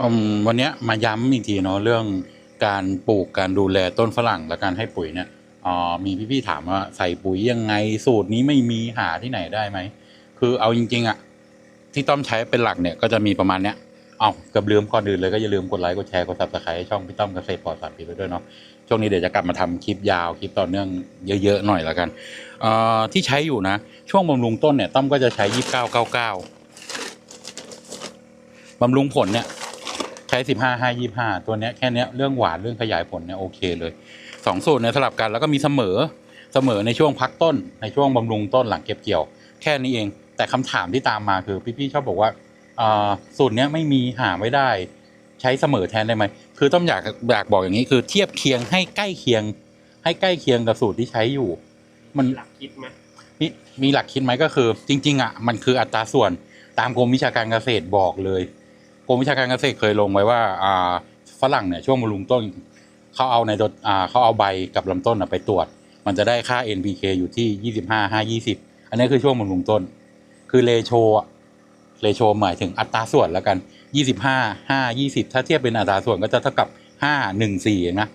อืมวันเนี้ยมาย้ำอีกทีเนาะเรื่องการปลูกการดูแลต้นฝรั่งและการให้ปุ๋ยเนี่ยอ่ามีพี่ๆถามว่าใส่ปุ๋ยยังไงสูตรนี้ไม่มีหาที่ไหนได้ไหม คือเอาจริง ๆอะที่ต้อมใช้เป็นหลักเนี่ยก็จะมีประมาณเนี้ยเอาเกับลืมก่อนอื่นเลยก็อย่าลืมกดไลค์กดแชร์กดซับสไครต์ให้ช่องพี่ต้อมเกษตรปลอดสารพิษไว้ด้วยเนาะช่วงนี้เดี๋ยวจะกลับมาทำคลิปยาวคลิปต่อเนื่องเยอะๆหน่อยละกันเอ่อที่ใช้อยู่นะ ช่วงบำรุงต้นเนี่ยต้อมก็จะใช้ยี่สิบเก้าเก้าเก้าบำรุงผลเนี่ย ใช้สิบห้าห้ายี่ห้าตัวเนี้ยแค่เนี้ยเรื่องหวานเรื่องขยายผลเนี่ยโอเคเลยสองสูตรเนี่ยสลับกันแล้วก็มีเสมอเสมอในช่วงพักต้นในช่วงบำรุงต้นหลังเก็บเกี่ยว แค่นี้เอง แต่คำถามที่ตามมาคือพี่ๆชอบบอกว่าอ่าสูตรเนี้ยไม่มีหาไม่ได้ ใช้เสมอแทนได้ไหมคือต้องอยากอยากบอกอย่างนี้คือเทียบเคียงให้ใกล้เคียง ให้ใกล้เคียงกับสูตรที่ใช้อยู่ มันหลักคิดไหมมีมีหลักคิดไหมก็คือ จริง ๆอะมันคืออัตราส่วนตามกรมวิชาการเกษตรบอกเลย กรมวิชาการเกษตรเคยลงไว้ว่าฝรั่งเนี่ยช่วงบำรุงต้นเขาเอาในตัวอ่าเขาเอาใบกับลำต้นไปตรวจ มันจะได้ค่า NPK อยู่ที่ยี่สิบห้าห้ายี่สิบอันนี้คือช่วงบำรุงต้น คือเลโชเลโชหมายถึงอัตราส่วนแล้วกันยี่สิบห้าห้ายี่สิบถ้าเทียบเป็นอัตราส่วนก็จะเท่ากับห้าหนึ่งสี่นะ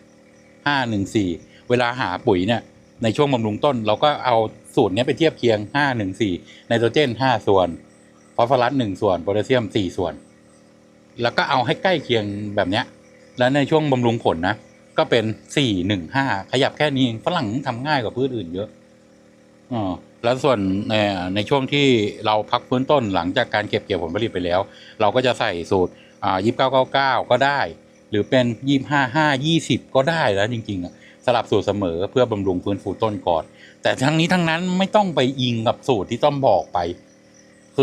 ห้าหนึ่งสี่เวลาหาปุ๋ยเนี่ยในช่วงบำรุงต้น เราก็เอาสูตรนี้ไปเทียบเคียง 5 1 4 ไนโตรเจน 5 ส่วน ฟอสฟอรัส 1 ส่วน โพแทสเซียม 4 ส่วน แล้วก็เอาให้ใกล้เคียงแบบเนี้ย แล้วในช่วงบำรุงผลนะ ก็เป็น4 1 5ขยับแค่นี้เองฝรั่งทำง่ายกว่าพืชอื่นเยอะอ๋อแล้วส่วนในในช่วงที่เราพักฟื้นต้นหลังจากการเก็บเกี่ยวผลผลิตไปแล้ว เราก็จะใส่สูตรอ่ายี่สิบเก้าเก้าเก้าก็ได้ หรือเป็นยี่ห้าห้ายี่สิบก็ได้แล้วจริง ๆอะสลับสูตรเสมอเพื่อบำรุงฟื้นฟูต้นก่อน แต่ทั้งนี้ทั้งนั้นไม่ต้องไปอิงกับสูตรที่ต้อมบอกไป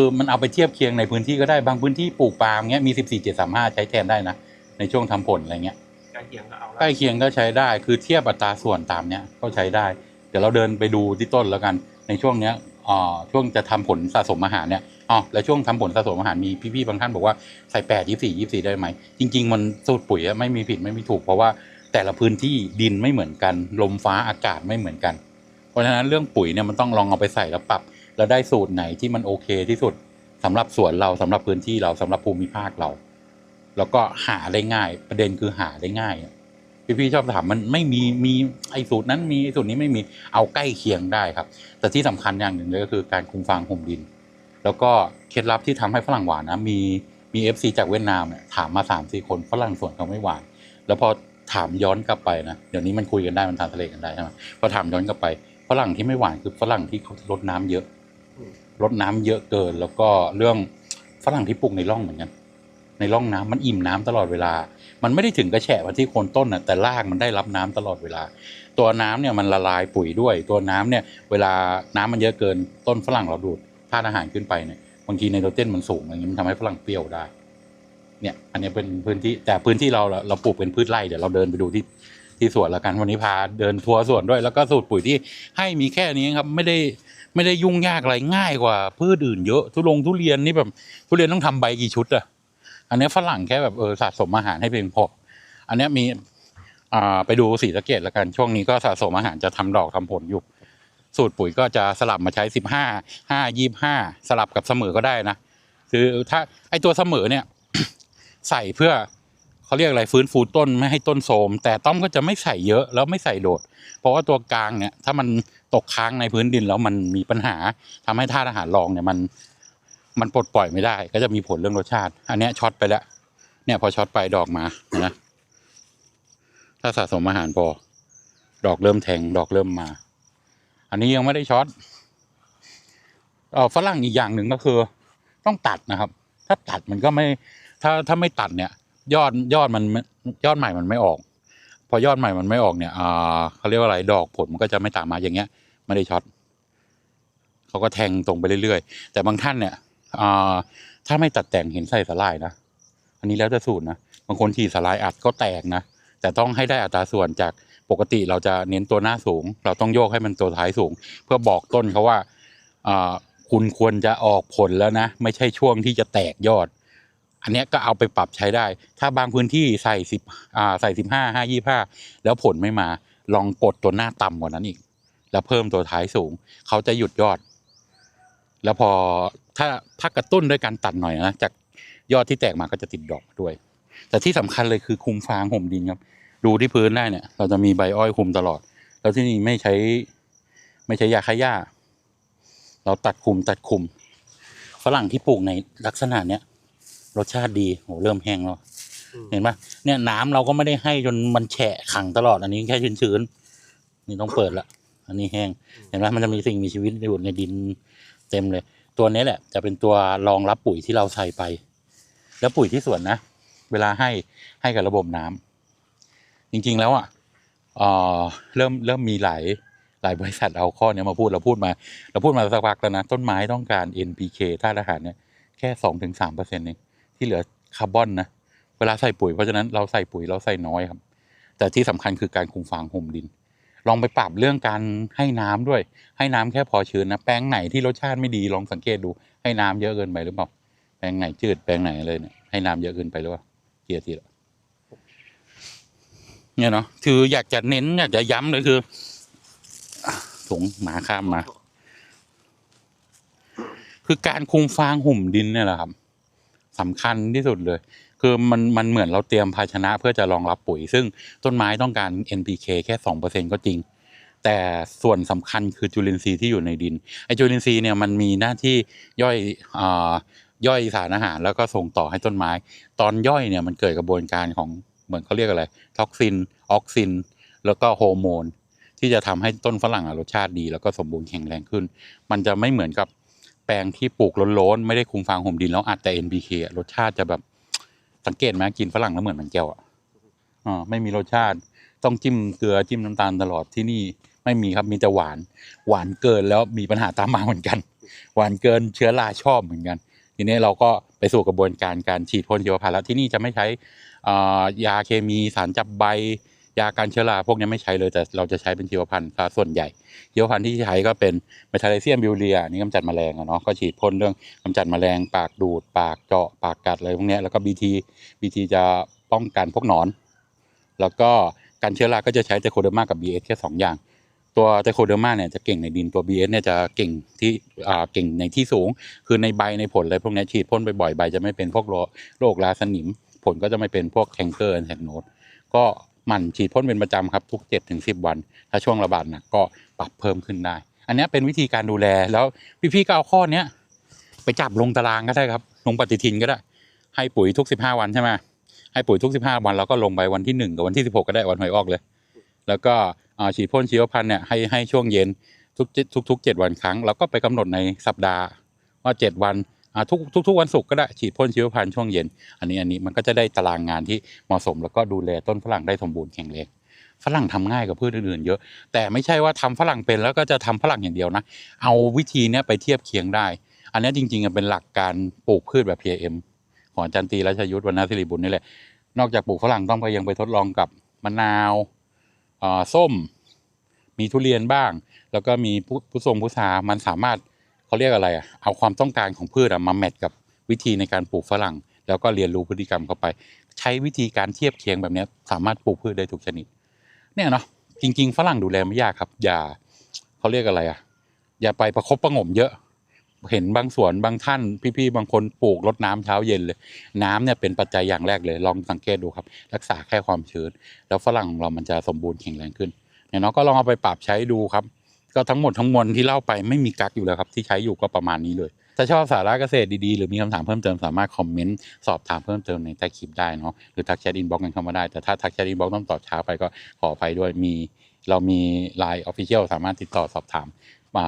คือมันเอาไปเทียบเคียงในพื้นที่ก็ได้บางพื้นที่ปลูกปาล์มเงี้ยมี 14 7 3 5 ใช้แทนได้นะ ในช่วงทำผลอะไรเงี้ยใกล้เคียงก็เอาละใกล้เคียงก็ใช้ได้คือเทียบอัตราส่วนตามเนี้ยก็ใช้ได้ เดี๋ยวเราเดินไปดูที่ต้นแล้วกันในช่วงเนี้ยอ่าช่วงจะทำผลสะสมอาหารเนี่ยอ๋อแล้วช่วงทำผลสะสมอาหารมีพี่ๆบางท่านบอกว่าใส่แปดยี่สี่ยี่สี่ได้ไหม จริง ๆ มันสูตรปุ๋ยอะไม่มีผิดไม่มีถูกเพราะว่าแต่ละพื้นที่ดินไม่เหมือนกัน ลมฟ้าอากาศไม่เหมือนกัน เพราะฉะนั้นเรื่องปุ๋ยเนี่ยมันต้องลองเอาไปใส่แล้วปรับ แล้วได้สูตรไหนที่มันโอเคที่สุดสำหรับสวนเราสำหรับพื้นที่เราสำหรับภูมิภาคเรา แล้วก็หาได้ง่าย ประเด็นคือหาได้ง่ายอะพี่ชอบถามมันไม่มีมีไอ้สูตรนั้นมีไอ้สูตรนี้ไม่มีเอาใกล้เคียงได้ครับ แต่ที่สำคัญอย่างหนึ่งเลยก็คือการคุมฟางห่มดิน แล้วก็เคล็ดลับที่ทำให้ฝรั่งหวานนะมีมีเอฟซีจากเวียดนามเนี่ยถามมาสามสี่คนฝรั่งส่วนเขาไม่หวาน แล้วพอถามย้อนกลับไปนะเดี๋ยวนี้มันคุยกันได้มันทานทะเลกันได้ใช่ไหมพอถามย้อนกลับไปฝรั่งที่ไม่หวานคือฝรั่งที่เขาลดน้ำเยอะ ลดน้ำเยอะเกิน แล้วก็เรื่องฝรั่งที่ปลูกในร่องเหมือนกัน ในร่องน้ำมันอิ่มน้ำตลอดเวลา มันไม่ได้ถึงกระแฉะมาที่โคนต้นนะแต่รากมันได้รับน้ำตลอดเวลา ตัวน้ำเนี่ยมันละลายปุ๋ยด้วย ตัวน้ำเนี่ยเวลาน้ำมันเยอะเกิน ต้นฝรั่งเราดูดธาตุอาหารขึ้นไปเนี่ยบางทีไนโตรเจนมันสูงอย่างนี้มันทำให้ฝรั่งเปรี้ยวได้ เนี่ย อันนี้เป็นพื้นที่แต่พื้นที่เราเราปลูกเป็นพืชไร่เดี๋ยวเราเดินไปดูที่ที่สวนแล้วกันวันนี้พาเดินทัวร์สวนด้วย แล้วก็สูตรปุ๋ยที่ให้มีแค่นี้ครับไม่ได้ ไม่ได้ยุ่งยากอะไรง่ายกว่าพืชอื่นเยอะทุลงทุเรียนนี่แบบทุเรียนต้องทำใบกี่ชุดอะอันนี้ฝรั่งแค่แบบเออสะสมอาหารให้เพียงพอ อันนี้มีอ่าไปดูสีสะเกตแล้วกันช่วงนี้ก็สะสมอาหารจะทำดอกทำผลอยู่ สูตรปุ๋ยก็จะสลับมาใช้สิบห้าห้ายี่ห้าสลับกับเสมอก็ได้นะคือถ้าไอตัวเสมอเนี่ย ใส่เพื่อเขาเรียกอะไรฟื้นฟูต้นไม่ให้ต้นโทรมแต่ต้อมก็จะไม่ใส่เยอะแล้วไม่ใส่โดด เพราะว่าตัวกลางเนี่ย ถ้ามัน ตกค้างในพื้นดินแล้วมันมีปัญหาทำให้ธาตุอาหารรองเนี่ยมันมันปลดปล่อยไม่ได้ ก็จะมีผลเรื่องรสชาติ อันนี้ช็อตไปแล้ว เนี่ยพอช็อตไปดอกมานะถ้าสะสมอาหารพอ ดอกเริ่มแทงดอกเริ่มมา อันนี้ยังไม่ได้ช็อตเออฝรั่งอีกอย่างหนึ่งก็คือ ต้องตัดนะครับ ถ้าตัดมันก็ไม่ ถ้าถ้าไม่ตัดเนี่ย ยอดยอดมันยอดใหม่มันไม่ออก พอยอดใหม่มันไม่ออกเนี่ยอ่าเขาเรียกว่าอะไรดอกผลมันก็จะไม่ตามมาอย่างเงี้ย ไม่ได้ช็อตเขาก็แทงตรงไปเรื่อยๆ แต่บางท่านเนี่ยอ่าถ้าไม่ตัดแต่งเห็นใส่สลายนะ อันนี้แล้วแต่สูตรนะ บางคนฉีดสลายอัดก็แตกนะ แต่ต้องให้ได้อัตราส่วนจากปกติเราจะเน้นตัวหน้าสูง เราต้องโยกให้มันตัวท้ายสูง เพื่อบอกต้นเขาว่าอ่าคุณควรจะออกผลแล้วนะ ไม่ใช่ช่วงที่จะแตกยอด อันเนี้ยก็เอาไปปรับใช้ได้ ถ้าบางพื้นที่ใส่สิบอ่าใส่สิบห้าห้ายี่ห้าแล้วผลไม่มา ลองกดตัวหน้าต่ำกว่านั้นอีก แล้วเพิ่มตัวท้ายสูง เขาจะหยุดยอด แล้วพอถ้าถ้ากระตุ้นด้วยการตัดหน่อยนะจากยอดที่แตกมาก็จะติดดอกด้วย แต่ที่สำคัญเลยคือคุมฟางห่มดินครับ ดูที่พื้นได้เนี่ย เราจะมีใบอ้อยคุมตลอด แล้วที่นี่ไม่ใช้ ไม่ใช้ยาฆ่าหญ้า เราตัดคุมตัดคุมฝรั่งที่ปลูกในลักษณะเนี้ยรสชาติดีโหเริ่มแห้งแล้วเห็นปะเนี่ยน้ำเราก็ไม่ได้ให้จนมันแฉะขังตลอดอันนี้แค่ชื้นๆนี่ต้องเปิดละ อันนี้แห้งเห็นไหมมันจะมีสิ่งมีชีวิตอยู่ในดินเต็มเลย ตัวนี้แหละ จะเป็นตัวรองรับปุ๋ยที่เราใส่ไป แล้วปุ๋ยที่สวนนะ เวลาให้ให้กับระบบน้ำจริงๆแล้วอะเริ่มเริ่มมีหลายหลายบริษัทเอาข้อเนี้ยมาพูดเราพูดมาเราพูดมาสักพักแล้วนะ ต้นไม้ต้องการ NPK ธาตุอาหารเนี่ยแค่สองถึงสามเปอร์เซ็นต์เองที่เหลือคาร์บอนนะเวลาใส่ปุ๋ยเพราะฉะนั้นเราใส่ปุ๋ยเราใส่น้อยครับ แต่ที่สำคัญคือการคุมฟางห่มดิน ลองไปปรับเรื่องการให้น้ำด้วย ให้น้ำแค่พอชื้นนะแปลงไหนที่รสชาติไม่ดีลองสังเกตดูให้น้ำเยอะเกินไปหรือเปล่าแปลงไหนจืดแปลงไหนอะไรเนี่ยให้น้ำเยอะเกินไปหรือเปล่าเกียร์ทีละเนี่ยเนาะคืออยากจะเน้นอยากจะย้ำเลยคือถุงหมาข้ามมา คือการคุมฟางหุ่มดินเนี่ยแหละครับสำคัญที่สุดเลย คือมันมันเหมือนเราเตรียมภาชนะเพื่อจะรองรับปุ๋ย ซึ่งต้นไม้ต้องการ NPK แค่สองเปอร์เซ็นก็จริง แต่ส่วนสำคัญคือจุลินทรีย์ที่อยู่ในดินไอจุลินทรีย์เนี่ยมันมีหน้าที่ย่อยอย่อยสารอาหารแล้วก็ส่งต่อให้ต้นไม้ ตอนย่อยเนี่ยมันเกิดกระบวนการของเหมือนเขาเรียกอะไรท็อกซินออกซิน แล้วก็ฮอร์โมนที่จะทำให้ต้นฝรั่งรสชาติดี แล้วก็สมบูรณ์แข็งแรงขึ้น มันจะไม่เหมือนกับแปลงที่ปลูกล้นๆไม่ได้คุมฟางห่มดินแล้วอัดแต่ NPK รสชาติจะแบบ สังเกตไหมกินฝรั่งแล้วเหมือนมันแก้วอะอ่าไม่มีรสชาติ ต้องจิ้มเกลือจิ้มน้ำตาลตลอดที่นี่ไม่มีครับมีแต่หวาน หวานเกินแล้วมีปัญหาตามมาเหมือนกัน หวานเกินเชื้อราชอบเหมือนกัน ทีนี้เราก็ไปสู่กระบวนการการฉีดพ่นชีวพันธุ์แล้วที่นี่จะไม่ใช้อ่ายาเคมีสารจับใบ ยาการเชื้อราพวกนี้ไม่ใช้เลยแต่เราจะใช้เป็นชีวพันธุ์ซะส่วนใหญ่ชีวพันธุ์ที่ใช้ก็เป็นเมทาเลเซียมบิวเรียนี่กำจัดแมลงอะเนาะก็ฉีดพ่นเรื่องกำจัดแมลงปากดูด ปากเจาะปากกัดอะไรพวกนี้แล้วก็บีทีบีทีจะป้องกันพวกหนอน แล้วก็การเชื้อราก็จะใช้เตโคเดอร์มากับบีเอสแค่สองอย่าง ตัวเตโคเดอร์มาเนี่ยจะเก่งในดินตัวบีเอสเนี่ยจะเก่งที่อ่าเก่งในที่สูง คือในใบในผลอะไรพวกนี้ฉีดพ่นบ่อยๆใบจะไม่เป็นพวกโรคราสนิม ผลก็จะไม่เป็นพวกแคนเกอร์แอนโนดก็ หมั่นฉีดพ่นเป็นประจำครับทุก7จ็ถึงสิวัน ถ้าช่วงระบาดหนักก็ปรับเพิ่มขึ้นได้ อันนี้เป็นวิธีการดูแลแล้วพี่ๆก็เอาข้อเนี้ยไปจับลงตารางก็ได้ครับ ลงปฏิทินก็ได้ ให้ปุ๋ยทุกสิบห้าวันใช่ไหมให้ปุ๋ยทุกสิบห้าวันแล้วก็ลงไปวันที่หนึ่งกับวันที่สิบหกก็ได้วันหวยออกเลย แล้วก็ฉีดพ่นชีวพันธุ์เนี่ยให้ให้ช่วงเย็นทุกทุกทุกเจ็ดวันครั้ง แล้วก็ไปกำหนดในสัปดาห์ว่าเจ็ดวัน ทุกทุกทุกวันศุกร์ก็ได้ฉีดพ่นชีวพันธุ์ช่วงเย็น อันนี้อันนี้มันก็จะได้ตารางงานที่เหมาะสม แล้วก็ดูแลต้นฝรั่งได้สมบูรณ์แข็งแรงฝรั่งทำง่ายกว่าพืชอื่นๆเยอะ แต่ไม่ใช่ว่าทำฝรั่งเป็นแล้วก็จะทำฝรั่งอย่างเดียวนะ เอาวิธีเนี้ยไปเทียบเคียงได้ อันนี้จริงๆอะเป็นหลักการปลูกพืชแบบ PM ของอาจารย์ตีรัชยุทธวรรณศิริบุญนี่แหละ นอกจากปลูกฝรั่งต้องไปยังไปทดลองกับมะนาวส้ม มีทุเรียนบ้าง แล้วก็มีผู้ทรงผู้สามันสามารถ เขาเรียกอะไรอะเอาความต้องการของพืชอะมาแมทกับวิธีในการปลูกฝรั่ง แล้วก็เรียนรู้พฤติกรรมเข้าไป ใช้วิธีการเทียบเคียงแบบนี้สามารถปลูกพืชได้ทุกชนิด เนี่ยเนาะจริง ๆ ฝรั่งดูแลไม่ยากครับ อย่าเขาเรียกอะไรอะ อย่าไปประคบประงมเยอะ เห็นบางสวนบางท่านพี่ๆบางคนปลูกรดน้ำเช้าเย็นเลย น้ำเนี่ยเป็นปัจจัยอย่างแรกเลย ลองสังเกตดูครับ รักษาแค่ความชื้น แล้วฝรั่งของเรามันจะสมบูรณ์แข็งแรงขึ้นเนี่ยเนาะก็ลองเอาไปปรับใช้ดูครับ ก็ทั้งหมดทั้งมวลที่เล่าไปไม่มีกักอยู่แล้วครับ ที่ใช้อยู่ก็ประมาณนี้เลย ถ้าชอบสาระเกษตรดีๆ หรือมีคำถามเพิ่มเติมสามารถคอมเมนต์สอบถามเพิ่มเติมในใต้คลิปได้เนาะหรือทักแชทอินบ็อกกันเข้ามาได้ แต่ถ้าทักแชทอินบ็อกต้องตอบช้าไปก็ขออภัยด้วยมีเรามี Line Official สามารถติดต่อสอบถามมา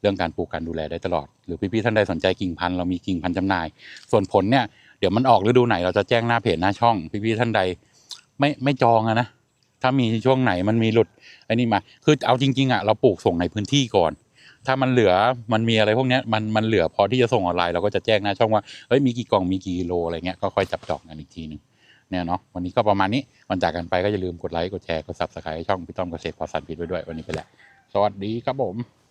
เรื่องการปลูกการดูแลได้ตลอด หรือพี่ๆท่านใดสนใจกิ่งพันธุ์เรามีกิ่งพันธุ์จำหน่าย ส่วนผลเนี่ยเดี๋ยวมันออกฤดูไหนเราจะแจ้งหน้าเพจหน้าช่อง พี่ๆท่านใดไม่ไม่จองอะนะ ถ้ามีช่วงไหนมันมีหลุดไอ้นี่มา คือเอาจริงๆอะเราปลูกส่งในพื้นที่ก่อน ถ้ามันเหลือมันมีอะไรพวกนี้มันมันเหลือพอที่จะส่งออนไลน์เราก็จะแจ้งหน้าช่องว่าเฮ้ยมีกี่กล่องมีกี่กิโลอะไรเงี้ยก็ค่อยจับจองกันอีกทีหนึงเนี่ยเนาะวันนี้ก็ประมาณนี้วันจากกันไปก็อย่าลืมกดไลค์กดแชร์กดซับสไครต์ช่องพี่ต้อมเกษตรพอสันพิษไว้ด้วยวันนี้ไปแล้วสวัสดีครับผม